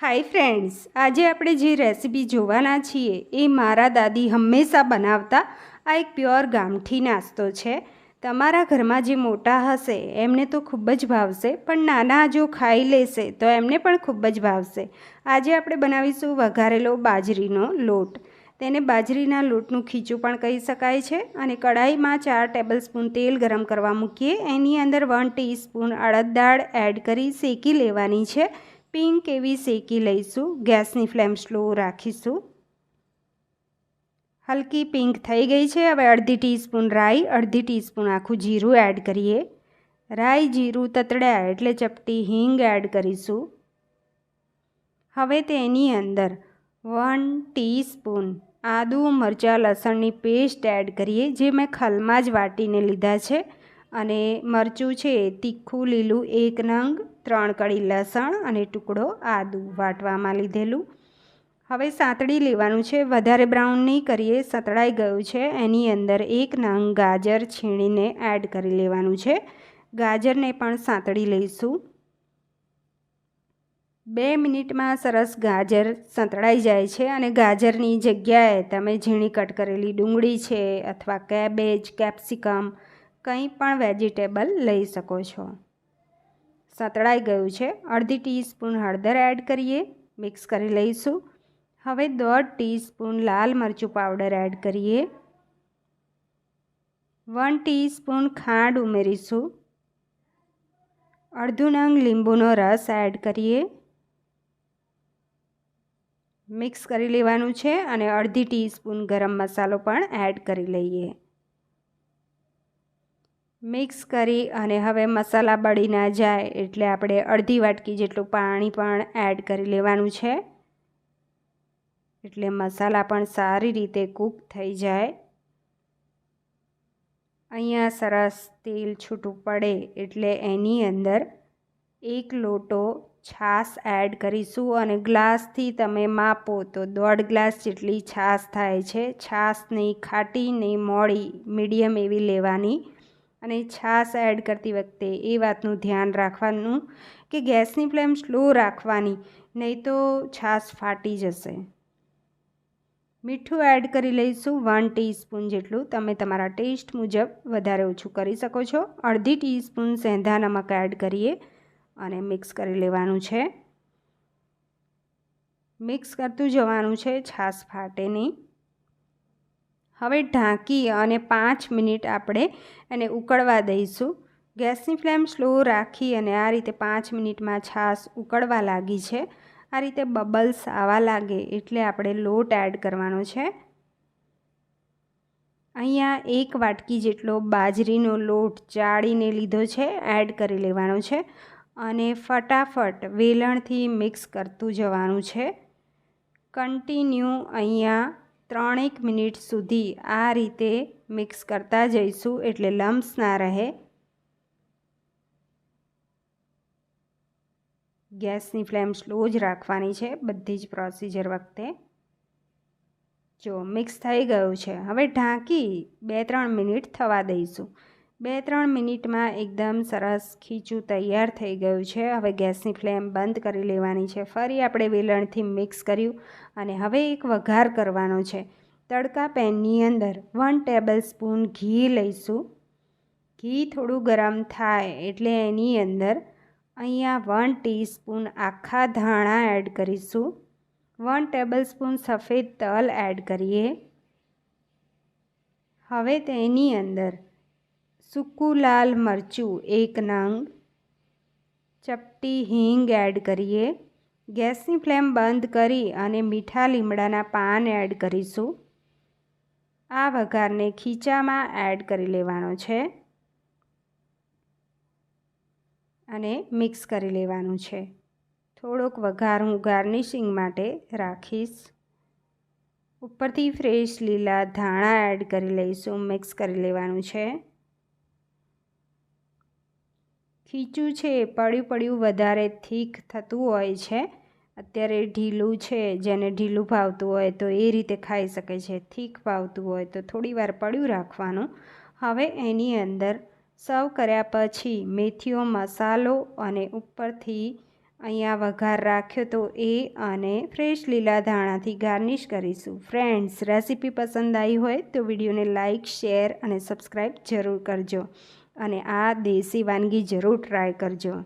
Hi friends આજે આપણે જે રેસીપી જોવાના છીએ એ મારા દાદી હંમેશા બનાવતા આ એક પ્યોર ગામઠી નાસ્તો છે. તમારા ઘરમાં જે મોટા હશે, એમને તો ખૂબ જ ભાવશે, પણ નાના જો ખાઈ લેશે, તો એમને પણ ખૂબ જ ભાવશે. આજે આપણે બનાવીશું વઘારેલો બાજરીનો લોટ. તેને બાજરીના લોટનું ખીચું પણ કહી શકાય છે અને કઢાઈમાં ચાર ટેબલસ્પૂન તેલ ગરમ કરવા મૂકીએ. એની અંદર વન ટીસ્પૂન અડદ દાળ એડ કરી શેકી લેવાની છે. પિંક એવી શેકી લઈશું? ગેસની ફ્લેમ સ્લો રાખીશું. હલકી પિંક થઈ ગઈ છે. હવે અડધી ટીસ્પૂન રાઈ, અડધી ટીસ્પૂન આખું જીરું એડ કરીએ. રાઈ જીરું તતડ્યા એટલે ચપટી હિંગ એડ કરીશું. હવે તેની અંદર વન ટીસ્પૂન આદું મરચાં લસણની પેસ્ટ એડ કરીએ, જે મેં ખલમાં જ વાટીને લીધા છે. અને મરચું છે તીખું લીલું એક નંગ ત્રણ કળી લસણ અને ટુકડો આદું વાટવામાં લીધેલું. હવે સાંતળી લેવાનું છે. વધારે બ્રાઉન નહીં કરીએ. સતળાઈ ગયું છે. એની અંદર એક નંગ ગાજર છીણીને એડ કરી લેવાનું છે. ગાજરને પણ સાંતળી લઈશું. બે મિનિટમાં સરસ ગાજર સંતળાઈ જાય છે અને ગાજરની જગ્યાએ તમે ઝીણી કટ કરેલી ડુંગળી છે અથવા કેબેજ, કેપ્સિકમ કંઈ પણ વેજીટેબલ લઈ શકો છો. સતળાઈ ગયું છે. અડધી ટીસ્પૂન હળદર એડ કરીએ, મિક્સ કરી લઈશું. હવે દોઢ ટીસ્પૂન લાલ મરચું પાવડર એડ કરીએ. વન ટીસ્પૂન ખાંડ ઉમેરીશું. અડધું નંગ લીંબુનો રસ એડ કરીએ. મિક્સ કરી લેવાનું છે અને અડધી ટીસ્પૂન ગરમ મસાલો પણ એડ કરી લઈએ. મિક્સ કરી અને હવે મસાલા બળી ના જાય એટલે આપણે અડધી વાટકી જેટલું પાણી પણ એડ કરી લેવાનું છે. એટલે મસાલા પણ સારી રીતે કૂક થઈ જાય. અહીંયા સરસ તેલ છૂટું પડે એટલે એની અંદર એક લોટો છાશ એડ કરીશું અને ગ્લાસથી તમે માપો તો દોઢ ગ્લાસ જેટલી છાશ થાય છે. છાશ નહીં ખાટી નહીં મોડી મીડિયમ એવી લેવાની. અને છાશ એડ કરતી વખતે એ વાતનું ધ્યાન રાખવાનું કે ગેસની ફ્લેમ સ્લો રાખવાની, નહીં તો છાશ ફાટી જશે. મીઠું એડ કરી લઈશું વન ટીસ્પૂન જેટલું. તમે તમારા ટેસ્ટ મુજબ વધારે ઓછું કરી શકો છો. અડધી ટીસ્પૂન સેંધા નમક એડ કરીએ અને મિક્સ કરી લેવાનું છે. મિક્સ કરતું જવાનું છે, છાશ ફાટે નહીં. હવે ઢાંકી અને પાંચ મિનિટ આપણે એને ઉકળવા દઈશું. ગેસની ફ્લેમ સ્લો રાખી અને આ રીતે પાંચ મિનિટમાં છાશ ઉકળવા લાગી છે. આ રીતે બબલ્સ આવવા લાગે એટલે આપણે લોટ એડ કરવાનો છે. અહીંયા એક વાટકી જેટલો બાજરીનો લોટ ચાળીને લીધો છે, એડ કરી લેવાનો છે અને ફટાફટ વેલણથી મિક્સ કરતું જવાનું છે. કન્ટિન્યુ અહીંયા ત્રણેક મિનિટ સુધી આ રીતે મિક્સ કરતા જઈશું એટલે લમ્સ ના રહે. ગેસની ફ્લેમ સ્લો જ રાખવાની છે બધી જ પ્રોસીજર વખતે. જો મિક્સ થઈ ગયું છે, હવે ઢાંકી બે ત્રણ મિનિટ થવા દઈશું. બે ત્રણ મિનિટમાં એકદમ સરસ ખીચું તૈયાર થઈ ગયું છે. હવે ગેસની ફ્લેમ બંધ કરી લેવાની છે. ફરી આપણે વેલણથી મિક્સ કર્યું અને હવે એક વઘાર કરવાનો છે. તડકા પેનની અંદર વન ટેબલ સ્પૂન ઘી લઈશું. ઘી થોડું ગરમ થાય એટલે એની અંદર અહીંયા વન ટીસ્પૂન આખા ધાણા એડ કરીશું. વન ટેબલ સ્પૂન સફેદ તલ એડ કરીએ. હવે તેની અંદર સૂકું લાલ મરચું એક નંગ. ચપટી હિંગ એડ કરીએ. ગેસની ફ્લેમ બંધ કરી અને મીઠા લીમડાના પાન એડ કરીશું. આ વઘારને ખીચામાં એડ કરી લેવાનો છે. અને મિક્સ કરી લેવાનું છે. થોડોક વઘાર હું ગાર્નિશિંગ માટે રાખીશ. ઉપરથી ફ્રેશ લીલા ધાણા એડ કરી લઈશું, મિક્સ કરી લેવાનું છે. ખીચું છે એ પડ્યું પડ્યું વધારે થીક થતું હોય છે. અત્યારે ઢીલું છે, જેને ઢીલું ભાવતું હોય તો એ રીતે ખાઈ શકે છે. થીક ભાવતું હોય તો થોડી વાર પડ્યું રાખવાનું. હવે એની અંદર સર્વ કર્યા પછી મેથીઓ મસાલો અને ઉપરથી અહીંયા વઘાર રાખ્યો તો એ અને ફ્રેશ લીલા ધાણાથી ગાર્નિશ કરીશું. ફ્રેન્ડ્સ, રેસીપી પસંદ આવી હોય તો વિડીયોને લાઇક શેર અને સબસ્ક્રાઈબ જરૂર કરજો. અને આ દેશી વાનગી જરૂર ટ્રાય કરજો.